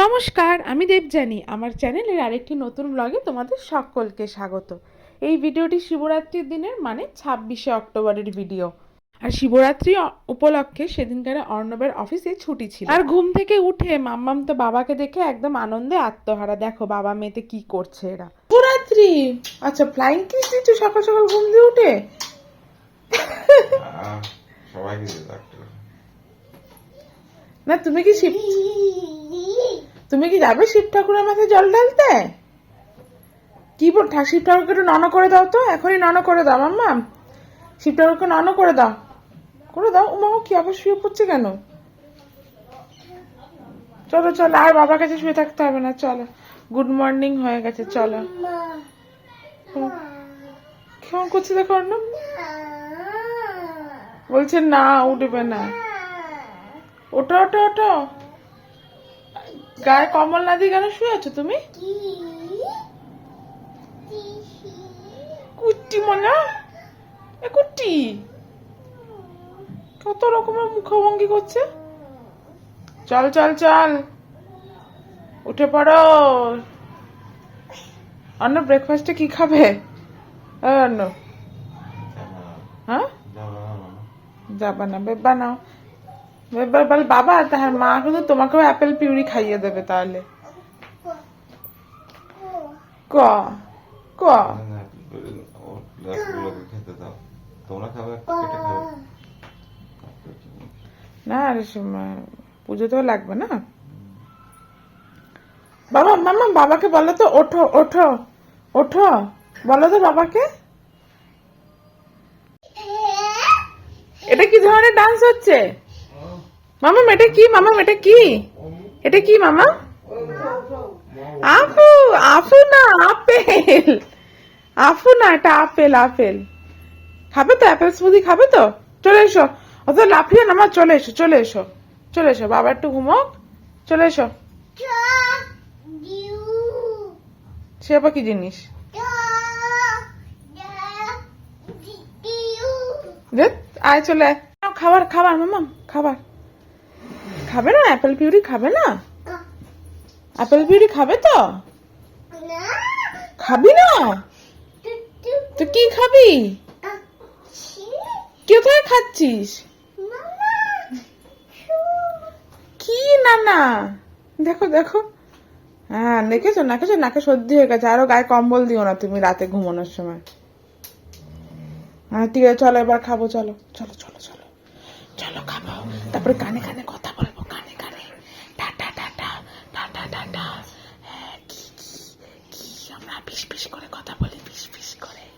নমস্কার আমি দেবজানি আমার চ্যানেলের আরেকটি নতুন ব্লগে তোমাদের সকলকে স্বাগত। এই ভিডিওটি শিবরাত্রির দিনের মানে ছাব্বিশে অক্টোবরের ভিডিও। আর শিবরাত্রি উপলক্ষে সেদিনকার অর্ণবের অফিসে ছুটি ছিল। আর ঘুম থেকে উঠে মাম্মাম তো বাবাকে দেখে একদম আনন্দে আত্মহারা। দেখো বাবা মেয়েতে কি করছে এরা। শিবরাত্রি! আচ্ছা ফ্লাইং কিস দিচ্ছ সকাল সকাল ঘুম দিয়ে উঠে? না তুমি কি শিব তুমি কি যাবে শিব ঠাকুরের মাথায় জল ঢালতে? কি শিব ঠাকুরকে একটু নন করে দাও তো, এখনই নন করে দাও, মাম্মা। শিব ঠাকুরকে নন করে দাও। করে দাও, উমা কি আবার শুয়ে পড়ছে কেন? চলো চলো, আর বাবার কাছে শুয়ে থাকতে হবে না, চলো। গুড মর্নিং হয়ে গেছে, চলো। কেমন করছে দেখো অর্ণব? বলছে না, উঠবে না। ওটা ওটা ওটো গায়ে কম্বল না দিয়ে কেন শুয়ে আছো তুমি? কুট্টি মনে? এ কুট্টি? কত রকমের মুখভঙ্গি করছে। চল চল চল। উঠে পড়ো। অন্য ব্রেকফাস্টে কি খাবে? অন্য হ্যাঁ? যাবা না বেব বানাও বেব বল, বাবা তাহার মা কিন্তু তোমাকেও অ্যাপেল পিউরি খাইয়ে দেবে তাহলে। ক? ক? না সম- পুজোতেও লাগবে না। বাবা মামা বাবাকে বলো তো, ওঠো ওঠো ওঠো। বলো তো বাবাকে। এটা কি ধরনের ডান্স হচ্ছে? মামা, এটা কি? মামা, এটা কি? এটা কি, মামা? আফু আফু না, আপেল। আফু না, এটা আপেল আপেল। খাবে তো অ্যাপেল স্মুদি, খাবে তো? চলে এসো। অত লাফিয়ে না, মা, চলে এসো চলে এসো। চলে এসো, বাবা, একটু ঘুমোক। চলে এসো। সে আবার কি জিনিস? আয় চলে আয়। খাবার খাবার মামা খাবার খাবে না? অ্যাপেল পিউরি খাবে না? অ্যাপেল পিউরি খাবে তো? খাবি না? তো কি খাবি? কোথায় খাচ্ছিস? কি না না দেখো দেখো। হ্যাঁ দেখেছ? নাকেছো নাকে সর্দি হয়ে গেছে। আরও গায়ে কম্বল দিও না তুমি রাতে ঘুমানোর সময়। হ্যাঁ ঠিক আছে, চলো, এবার খাব, চলো। চলো চলো চলো। চলো, খাব। তারপরে কানে কানে কথা বলব কানে কানে টাটা টাটা টাটা টাটা হ্যাঁ কি কি কি পিস করে কথা বলি করে।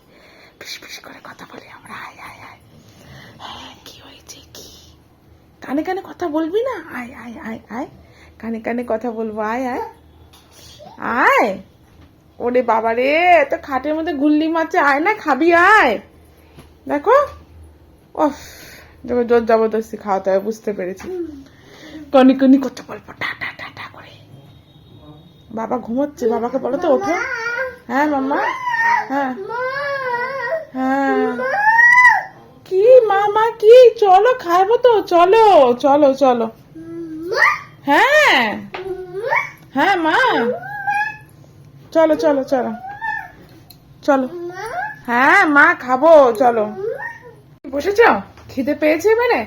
করে কথা বলি আমরা, আয় আয় আয়। হ্যাঁ কি হয়েছে, কি? কানে কানে কথা বলবি না? আয় আয় আয় আয়। কানে কানে কথা বলব, আয় আয়। আয়। ওরে বাবা রে খাটের মধ্যে গুল্লি মারছে, আয় না, খাবি, আয়। দেখো। ওফ দেখো জোর জবরদস্তি খাওয়াতে হবে, বুঝতে পেরেছি। কনি কনি করতে বলব টাটা টাটা করে। বাবা ঘুমোচ্ছে, বাবাকে বলো তো, ওঠো। হ্যাঁ মাম্মা? হ্যাঁ। হ্যাঁ। কি মামা কি? চলো খাব তো। চলো চলো চলো। হ্যাঁ। হ্যাঁ মা। চলো চলো চলো। চলো। হ্যাঁ মা, খাব। চলো। বসেছ? খিদে পেয়েছে এবারে?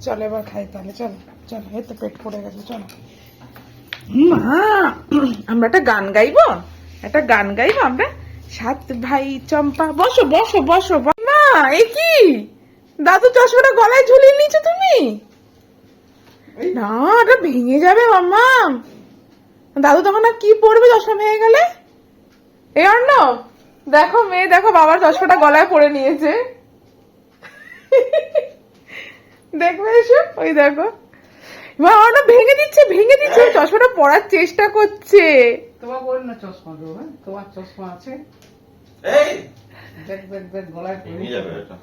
চলো, এবার খাই তাহলে। চলো চলো, এই তো পেট পড়ে গেছে। চলো। মা, আমরা একটা গান গাইবো? একটা গান গাইবো আমরা? সাত ভাই চম্পা বসো বসো বসো মা এ কি? দাদু চশমাটা গলায় ঝুলিয়ে নিয়েছো তুমি? না ওটা ভেঙে যাবে মাম্মা। দাদু তখন আর কি পড়বে চশমা ভেঙে গেলে? এ অন্য দেখো মেয়ে দেখো বাবার চশমাটা গলায় পড়ে নিয়েছে। দেখবে এসো? ওই দেখো। মা ভেঙে দিচ্ছে ভেঙে দিচ্ছে। চশমাটা পড়ার চেষ্টা করছে। তোমার বল না চশমা দেবো হ্যাঁ? তোমার চশমা আছে। এই! দেখ দেখ দেখ গলায় ভেঙে যাবে এটা।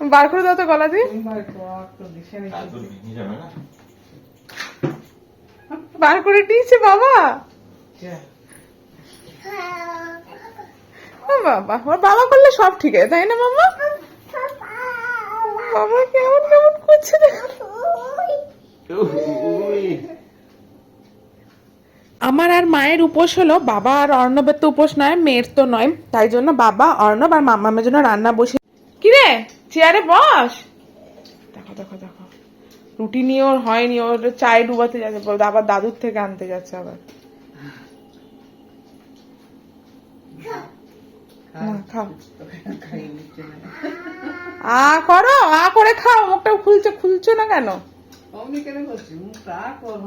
বার করে দাও তো গলা দিয়ে। তোমার তোমার তো দিশে নেই দাদু ভেঙে যাবে না? বার করে দিয়েছে বাবা। বাবা ওর বাবা করলে সব ঠিক আছে তাই না মামা বাবা কেমন কেমন করছে দেখো। আমার আর মায়ের উপোস হলো বাবা আর অর্ণবের তো উপোস নয় মেয়ের তো নয়। তাই জন্য বাবা অর্ণব আর মামামের জন্য রান্না বসে কিরে চেয়ারে বস। দেখো দেখো দেখো। রুটি নিয়ে ওর হয়নি ওর চায় ডুবাতে যাচ্ছে আবার দাদুর থেকে আনতে যাচ্ছে আবার। না, খাও। আ করো আ করে খাও মুখটা খুলছে খুলছো না কেন?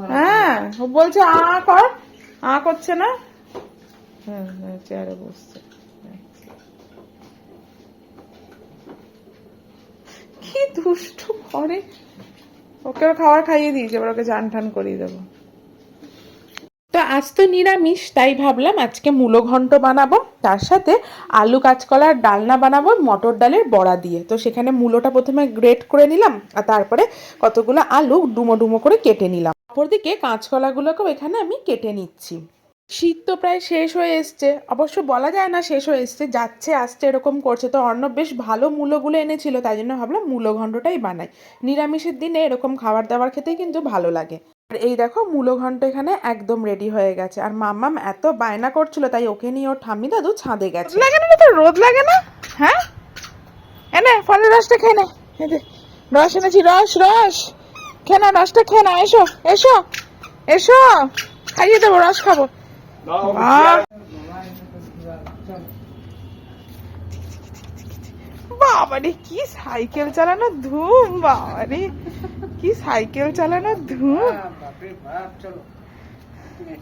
হ্যাঁ আ, কর। আ করছে না? হ্যাঁ হ্যাঁ বসছে। কি দুষ্টু করে। ওকে খাবার খাইয়ে দিয়েছে, এবার ওকে চান টান করিয়ে দেবো। তো আজ তো নিরামিষ, তাই ভাবলাম আজকে মূলো ঘন্ট বানাবো। তার সাথে আলু কাঁচকলার ডালনা বানাবো, মটর ডালের বড়া দিয়ে। তো সেখানে মূলোটা প্রথমে গ্রেট করে নিলাম, আর তারপরে কতগুলো আলু ডুমো ডুমো করে কেটে নিলাম। অপরদিকে কাঁচকলাগুলোকেও এখানে আমি কেটে নিচ্ছি। শীত তো প্রায় শেষ হয়ে এসছে, অবশ্য বলা যায় না শেষ হয়ে এসছে, যাচ্ছে, আসছে, এরকম করছে। তো অর্ণব বেশ ভালো মূলোগুলো এনেছিল, তাই জন্য ভাবলাম মূলো ঘন্টটাই বানাই। নিরামিষের দিনে এরকম খাবার দাবার খেতেই কিন্তু ভালো লাগে। আর এই দেখো মূলো ঘন্ট এখানে একদম রেডি হয়ে গেছে। আর মাম্মাম এত বায়না করছিল তাই ওকে নিয়ে ওর ঠাম্মি দাদু ছাদে গেছে। লাগে না তো রোদ লাগে না? হ্যাঁ? এনে ফলের রসটা খেয়ে নে। রস এনেছি রস রস। খেয়ে না রসটা খেয়ে না এসো এসো এসো। খাইয়ে দেবো রস খাব। বাবারে কি সাইকেল চালানো ধুম বাবারে। কি সাইকেল চালানো ধুম বাপ, বাপরে বাপ চলো।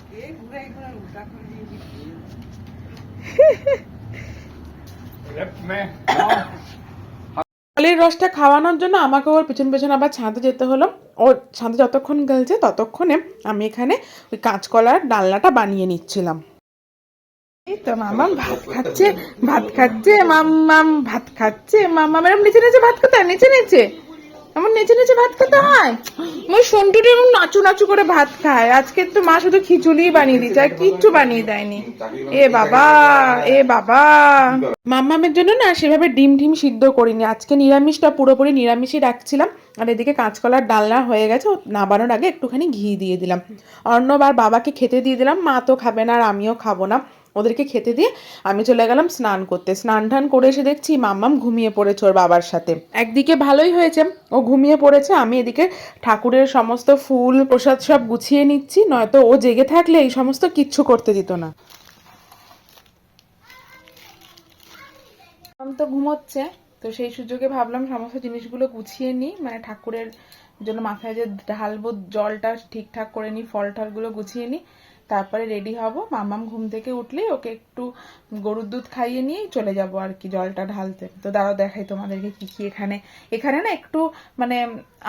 কে ঘুরে ঘুরে উল্টা করে দিয়েছি ফলের রসটা খাওয়ানোর জন্য আমাকে ওর পেছন পেছন আবার ছাদে যেতে হলো। ওর ছাদে যতক্ষণ গেলছে ততক্ষণে আমি এখানে ওই কাঁচকলার ডালনাটা বানিয়ে নিচ্ছিলাম। এই তো মামাম ভাত খাচ্ছে ভাত খাচ্ছে মাম্মাম ভাত খাচ্ছে মাম্মা। এরকম নিচে নিচে ভাত খেতে নিচে নিচে। এমন নেচে নেচে ভাত খেতে হয়। ওই সন্টুটি এরকম নাচু নাচু করে ভাত খায় আজকে তো মা শুধু খিচুড়ি বানিয়ে দিচ্ছে আর কিচ্ছু বানিয়ে দেয়নি। এ বাবা এ বাবা। মাম্মামের জন্য না সেভাবে ডিম টিম সিদ্ধ করিনি। আজকে নিরামিষটা পুরোপুরি নিরামিষই রাখছিলাম। আর এদিকে কাঁচকলার ডালনা হয়ে গেছে নাবানোর আগে একটুখানি ঘি দিয়ে দিলাম। অন্যবার বাবাকে খেতে দিয়ে দিলাম। মা তো খাবে না আর আমিও খাব না। ওদেরকে খেতে দিয়ে আমি চলে গেলাম স্নান করতে। স্নান টান করে এসে দেখছি মাম্মাম ঘুমিয়ে পড়েছে ওর বাবার সাথে। একদিকে ভালোই হয়েছে, ও ঘুমিয়ে পড়েছে, আমি এদিকে ঠাকুরের সমস্ত ফুল প্রসাদ সব গুছিয়ে নিচ্ছি, নয়তো ও জেগে থাকলে এই সমস্ত কিচ্ছু করতে দিত না। তো ঘুমোচ্ছে, তো সেই সুযোগে ভাবলাম সমস্ত জিনিসগুলো গুছিয়ে নিই মানে ঠাকুরের জন্য মাথায় যে ঢালবো জলটা ঠিকঠাক করে নিই ফল টলগুলো গুছিয়ে নিই। তারপরে রেডি হব। মামাম ঘুম থেকে উঠলে ওকে একটু গরুর দুধ খাইয়ে নিয়েই চলে যাব আর কি জলটা ঢালতে। তো দাঁড়াও দেখাই তোমাদেরকে কি কি এখানে। এখানে না একটু মানে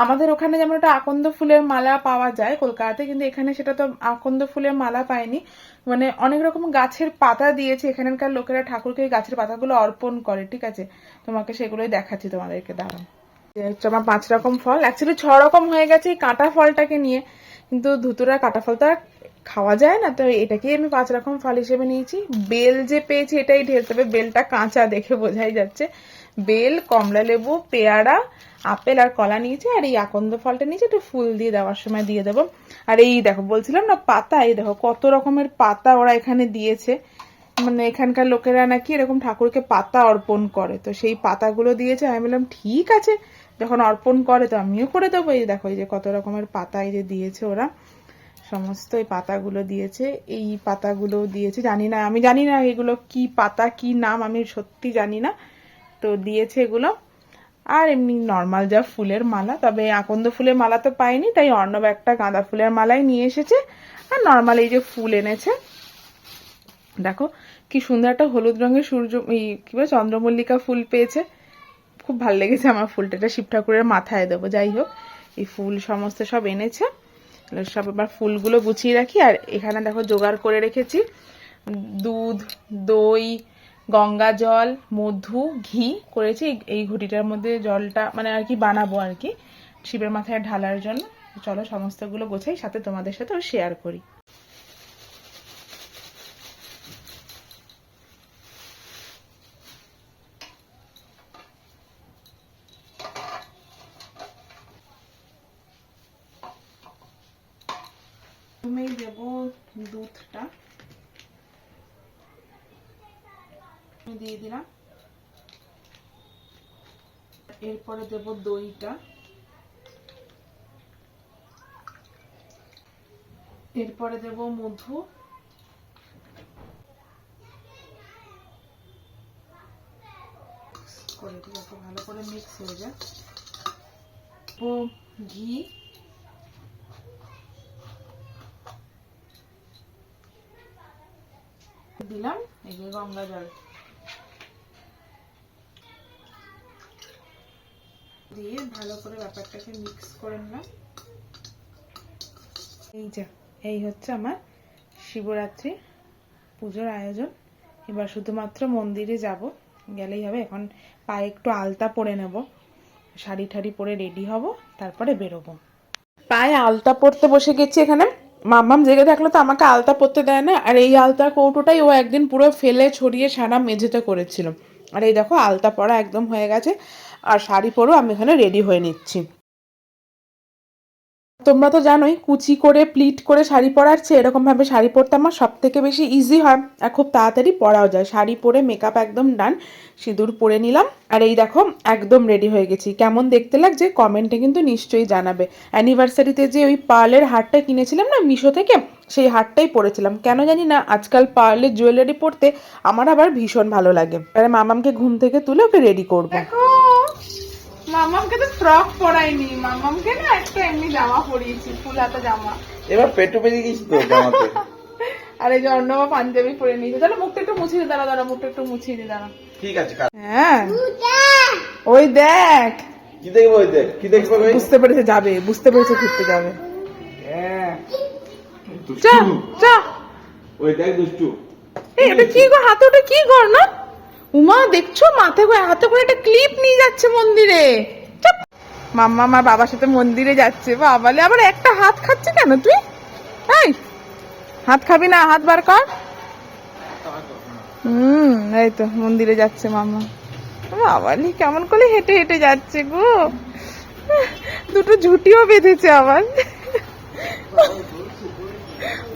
আমাদের ওখানে যেমন একটা আকন্দ ফুলের মালা পাওয়া যায় কলকাতাতে, কিন্তু এখানে সেটা তো আকন্দ ফুলের মালা পাইনি মানে অনেক রকম গাছের পাতা দিয়েছে। এখানকার লোকেরা ঠাকুরকে গাছের পাতাগুলো অর্পণ করে, ঠিক আছে? তোমাকে সেগুলোই দেখাচ্ছি তোমাদেরকে, দাঁড়াও। হচ্ছে আমার পাঁচ রকম ফল। অ্যাকচুয়ালি ছ রকম হয়ে গেছে এই কাঁটা ফলটাকে নিয়ে। কিন্তু ধুতুরা কাঁটা ফল তো আর খাওয়া যায় না, তো এটাকেই আমি পাঁচ রকম ফল হিসেবে নিয়েছি। বেল যে পেয়েছি এটাই ঢের তবে বেলটা কাঁচা দেখে বোঝাই যাচ্ছে। বেল, কমলা লেবু, পেয়ারা, আপেল আর কলা নিয়েছি, আর এই আকন্দ ফলটা নিয়েছি, একটু ফুল দিয়ে দেওয়ার সময় দিয়ে দেবো। আর এই দেখো, বলছিলাম না পাতা, এই দেখো কত রকমের পাতা ওরা এখানে দিয়েছে। মানে এখানকার লোকেরা নাকি এরকম ঠাকুরকে পাতা অর্পণ করে, তো সেই পাতাগুলো দিয়েছে। আমি বললাম, ঠিক আছে, যখন অর্পণ করে তো আমিও করে দেবো। এই দেখো, এই যে কত রকমের পাতা এই যে দিয়েছে ওরা। সমস্ত এই পাতাগুলো দিয়েছে। এই পাতাগুলো দিয়েছে। জানি না, আমি জানি না এগুলো কি পাতা, কি নাম, আমি সত্যি জানি না। তো দিয়েছে এগুলো। আর এমনি নর্মাল যা ফুলের মালা, তবে আকন্দ ফুলের মালা তো পাইনি, তাই অর্ণব একটা গাঁদা ফুলের মালাই নিয়ে এসেছে। আর নর্মাল এই যে ফুল এনেছে, দেখো কি সুন্দর একটা হলুদ রঙের সূর্য কি বলে, চন্দ্রমল্লিকা ফুল পেয়েছে। খুব ভালো লেগেছে আমার ফুলটা, এটা শিব ঠাকুরের মাথায় দেবো, যাই হোক। এই ফুল সমস্ত সব এনেছে। এগুলো সব এবার ফুলগুলো গুছিয়ে রাখি, আর এখানে দেখো জোগাড় করে রেখেছি। দুধ, দই, গঙ্গা জল, মধু, ঘি করেছি। এই- ঘটিটার মধ্যে জলটা মানে আর কি বানাবো আর কি। শিবের মাথায় ঢালার জন্য। চলো সমস্তগুলো গোছাই, সাথে তোমাদের সাথেও শেয়ার করি প্রথমেই দেবো দুধটা দিয়ে দিলাম। এরপরে দেব দইটা। এরপরে দেব মধু। করে দিই ভালো করে মিক্স হয়ে যায়। ঘি। দিলাম, এই যে গঙ্গা জল। দিয়ে ভালো করে ব্যাপারটাকে মিক্স করে নিলাম। এই যে, এই হচ্ছে আমার শিবরাত্রি পুজোর আয়োজন। এবার শুধুমাত্র মন্দিরে যাব, গেলেই হবে। এখন পায়ে একটু আলতা পরে নেব। শাড়ি ঠাড়ি পরে রেডি হব, তারপরে বেরোবো। পায়ে আলতা পরতে বসে গেছি এখানে। মাম্মাম জেগে থাকলে তো আমাকে আলতা পরতে দেয় না, আর এই আলতা কৌটোটাই ও একদিন পুরো ফেলে ছড়িয়ে সারা মেঝেতে করেছিল। আর এই দেখো আলতা পরা একদম হয়ে গেছে, আর শাড়ি পরেও আমি এখানে রেডি হয়ে নিচ্ছি। তোমরা তো জানোই, কুচি করে প্লিট করে শাড়ি পরার চেয়ে এরকম ভাবে শাড়ি পরতে আমার সব থেকে বেশি ইজি হয় আর খুব তাড়াতাড়ি পরাও যায়। শাড়ি পরে মেকআপ একদম ডান সিঁদুর পরে নিলাম। আর এই দেখো, একদম রেডি হয়ে গেছি। কেমন দেখতে লাগছে কমেন্টে কিন্তু নিশ্চয়ই জানাবে। অ্যানিভার্সারিতে যে ওই পার্লের হারটা কিনেছিলাম না, মিশো থেকে, সেই হারটাই পরেছিলাম। কেন জানি না, আজকাল পার্লের জুয়েলারি পরতে আমার আবার ভীষণ ভালো লাগে। মামামকে ঘুম থেকে তুলে ওকে রেডি করব। মামামকে তো ফ্রক পরাইনি। মামামকে না একটা এমনি জামা পরিয়েছি ফুল হাতা জামা। এবার পেটু পেরিয়ে গেছি তো জামাতে। আর এই যে অন্যবা পাঞ্জাবি পরে নিয়েছে। তাহলে মুখটা একটু মুছিয়ে দাঁড়া দাঁড়া মুখটা একটু মুছিয়ে দি দাঁড়া। ঠিক আছে হ্যাঁ। ওই দেখ। কি দেখব ওই দেখ? কি দেখব বুঝতে পেরেছে যাবে বুঝতে পেরেছে ঘুরতে যাবে। হ্যাঁ। চা দুষ্টু। চা ওই দেখ দুষ্টু। এটা কি গো? হাতে ওটা কি কর না? উমা, দেখছ? মাথায় করে, হাতে করে একটা ক্লিপ নিয়ে যাচ্ছে মন্দিরে। মাম্মা, আমার বাবার সাথে মন্দিরে যাচ্ছে। বাবালে, আবার একটা হাত খাচ্ছে কেন তুই? এই, হাত খাবি না, হাত বার কর। হুম, এই তো, মন্দিরে যাচ্ছে মাম্মা। বাবালি, কেমন করে হেঁটে হেঁটে যাচ্ছে গো। দুটো ঝুটিও বেঁধেছে আবার।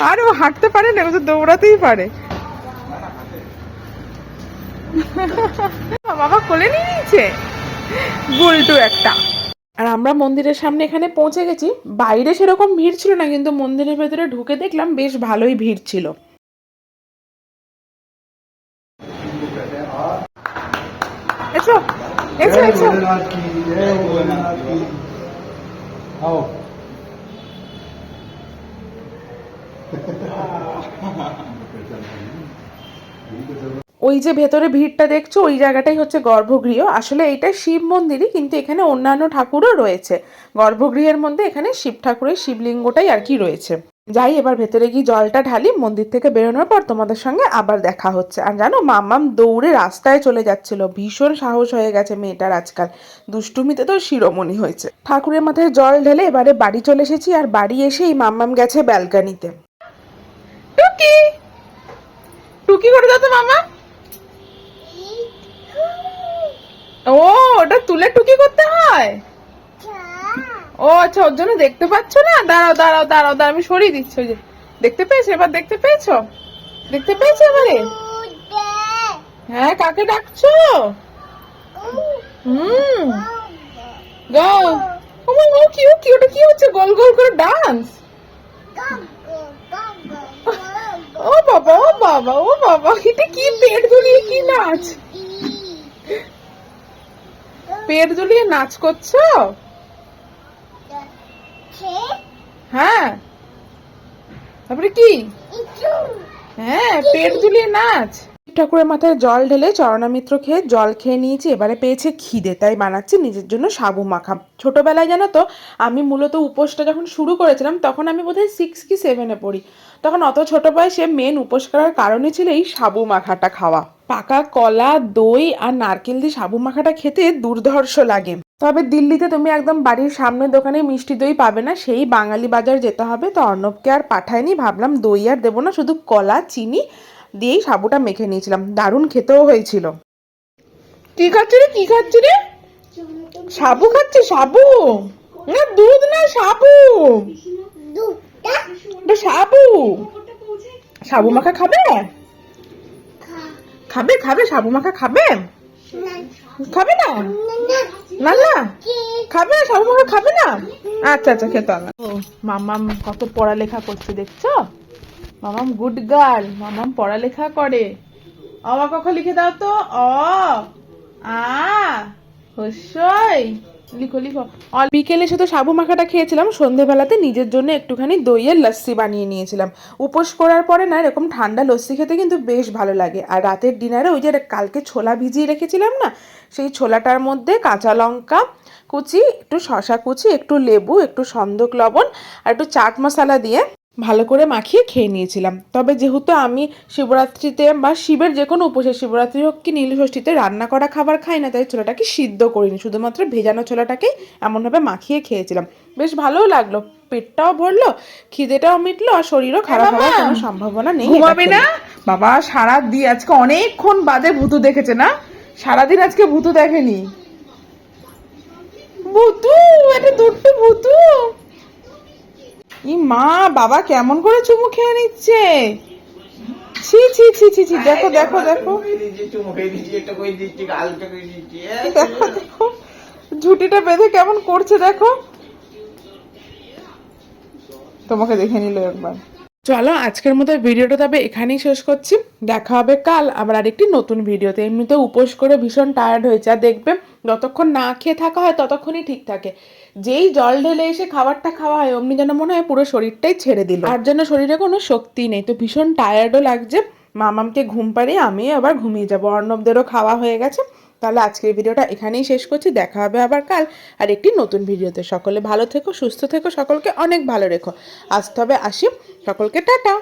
আর ও হাঁটতে পারে না, ও তো দৌড়াতেই পারে। বাবা কোলে নিয়ে নিয়েছে। গুলটু একটা। আর আমরা মন্দিরের সামনে এখানে পৌঁছে গেছি। বাইরে সেরকম ভিড় ছিল না কিন্তু মন্দিরের ভেতরে ঢুকে দেখলাম বেশ ভালোই ভিড় ছিল। এসো এসো এসো। ওই যে ভেতরে ভিড়টা দেখছ, ওই জায়গাটাই হচ্ছে গর্ভগৃহ। আসলে এটা শিব মন্দিরই, কিন্তু এখানে অন্যান্য ঠাকুরও রয়েছে। গর্ভগৃহের মধ্যে এখানে শিব ঠাকুরের শিবলিঙ্গটাই আর কি রয়েছে। যাই, এবার ভেতরে গিয়ে জলটা ঢালি, মন্দির থেকে বেরোনোর পর তোমাদের সঙ্গে আবার দেখা হচ্ছে। আর জানো, মাম্মাম দৌড়ে রাস্তায় চলে যাচ্ছিল। ভীষণ সাহস হয়ে গেছে মেয়েটার আজকাল। দুষ্টুমিতে তো শিরোমণি হয়েছে। ঠাকুরের মাথায় জল ঢেলে এবারে বাড়ি চলে এসেছি, আর বাড়ি এসেই মাম্মাম গেছে ব্যালকানিতে। টুকি! টুকি করে দাও তো মামা ও, ওটা তুলে টুকি করতে হয়? ও আচ্ছা ওর জন্য দেখতে পাচ্ছ না? দাঁড়াও দাঁড়াও দাঁড়াও দাঁড়াও, আমি সরিয়ে দিচ্ছি, ওই যে। দেখতে পেয়েছ? এবার দেখতে পেয়েছ? দেখতে পেয়েছ এবারে? হ্যাঁ কাকে ডাকছো? হুম। গো। ও কি কি ওটা হচ্ছে? গোল গোল করে ডান্স? ও, বাবা ও বাবা ও, বাবা, এটা কি পেট দুলিয়ে কি নাচ? পেট দুলিয়ে নাচ করছ? হ্যাঁ। তারপরে কি? হ্যাঁ পেট দুলিয়ে নাচ। ঠাকুরের মাথায় জল ঢেলে চরণামিত্র খেয়ে জল খেয়ে নিয়েছি, এবারে পেয়েছে খিদে, তাই বানাচ্ছি নিজের জন্য সাবু মাখা। ছোটোবেলায় জানো তো, আমি মূলত উপোসটা যখন শুরু করেছিলাম, তখন আমি বোধহয় সিক্স কি সেভেনে পড়ি। তখন অত ছোট বয়সে মেন উপোস করার কারণে ছিল এই সাবু মাখাটা খাওয়া। পাকা কলা, দই আর নারকেল দিয়ে সাবু মাখাটা খেতে দুর্ধর্ষ লাগে। তবে দিল্লিতে তুমি একদম বাড়ির সামনের দোকানে মিষ্টি দই পাবে না, সেই বাঙালি বাজার যেতে হবে। তো অর্ণবকে আর পাঠায়নি, ভাবলাম দই আর দেবো না, শুধু কলা, চিনি দিয়েই সাবুটা মেখে নিয়েছিলাম। দারুণ খেতেও হয়েছিল। কি খাচ্ছি রে? কি খাচ্ছি রে? সাবু খাচ্ছি? সাবু? না, দুধ না, সাবু। সাবু। সাবু মাখা খাবে? খাবে খাবে, সাবু মাখা খাবে? খাবে না? না না খাবে, সাবু মাখা খাবে না? আচ্ছা আচ্ছা খেতে হবে। ও মামাম কত পড়ালেখা করছে, দেখছ? মামাম গুড গার্ল মামাম পড়ালেখা করে। অবা কখ লিখে দাও তো? অ, আ হস্যই লিখো লিখো। বিকেলে শুধু সাবু মাখাটা খেয়েছিলাম, সন্ধেবেলাতে নিজের জন্য একটুখানি দইয়ের লস্যি বানিয়ে নিয়েছিলাম। উপোস করার পরে না, এরকম ঠান্ডা লস্যি খেতে কিন্তু বেশ ভালো লাগে। আর রাতের ডিনারে ওই যে কালকে ছোলা ভিজিয়ে রেখেছিলাম না, সেই ছোলাটার মধ্যে কাঁচা লঙ্কা কুচি, একটু শশা কুচি, একটু লেবু, একটু সন্দক লবণ, আর একটু চাট মশলা দিয়ে ভালো করে মাখিয়ে খেয়ে নিয়েছিলাম। তবে যেহেতু আমি শিবরাত্রিতে বা শিবের যে কোনো উপোসে শিবরাত্রি হোক কি নীলষষ্ঠীতে রান্না করা খাবার খাই না তাই ছোলাটাকে সিদ্ধ করিনি। শুধুমাত্র ভেজানো ছোলাটাকেই এমনভাবে মাখিয়ে খেয়েছিলাম। বেশ ভালোও লাগল পেটটাও ভরলো খিদেটাও মিটলো আর শরীরও খারাপ হওয়ার কোনো সম্ভাবনা নেই ঘুমাবি খেলে। না? বাবা সারা দিয়ে আজকে অনেকক্ষণ বাদে ভূতু দেখেছে না? সারাদিন আজকে ভূতু দেখেনি। ভুতু এটা দুটো ভুতু। ই মা বাবা কেমন করে চুমু খেয়ে নিচ্ছে? ছি ছি ছি ছি ছি দেখো দেখো দেখো। দেখো দেখো। ঝুটিটা বেঁধে কেমন করছে দেখো। তোমাকে দেখে নিল একবার। চলো আজকের মতো ভিডিওটা তবে এখানেই শেষ করছি। দেখা হবে কাল আবার আরেকটি নতুন ভিডিওতে। এমনিতে উপোস করে ভীষণ টায়ার্ড হয়েছে। আর দেখবে যতক্ষণ না খেয়ে থাকা হয় ততক্ষণই ঠিক থাকে। যেই জল ঢেলে এসে খাবারটা খাওয়া হয়, অমনি যেন মনে হয় পুরো শরীরটাই ছেড়ে দিল। আর যেন শরীরে কোনো শক্তি নেই, তো ভীষণ টায়ার্ডও লাগছে। মামামকে ঘুম পাড়িয়ে আমি আবার ঘুমিয়ে যাব। অর্ণবদেরও খাওয়া হয়ে গেছে। তাহলে আজকের ভিডিওটা এখানেই শেষ করছি। দেখা হবে আবার কাল আর একটি নতুন ভিডিওতে। সকলে ভালো থেকো, সুস্থ থেকো, সকলকে অনেক ভালো রেখো। আসতে হবে আসি। সকলকে টাটা।